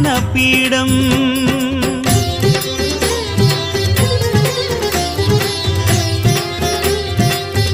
ஞான பீடம்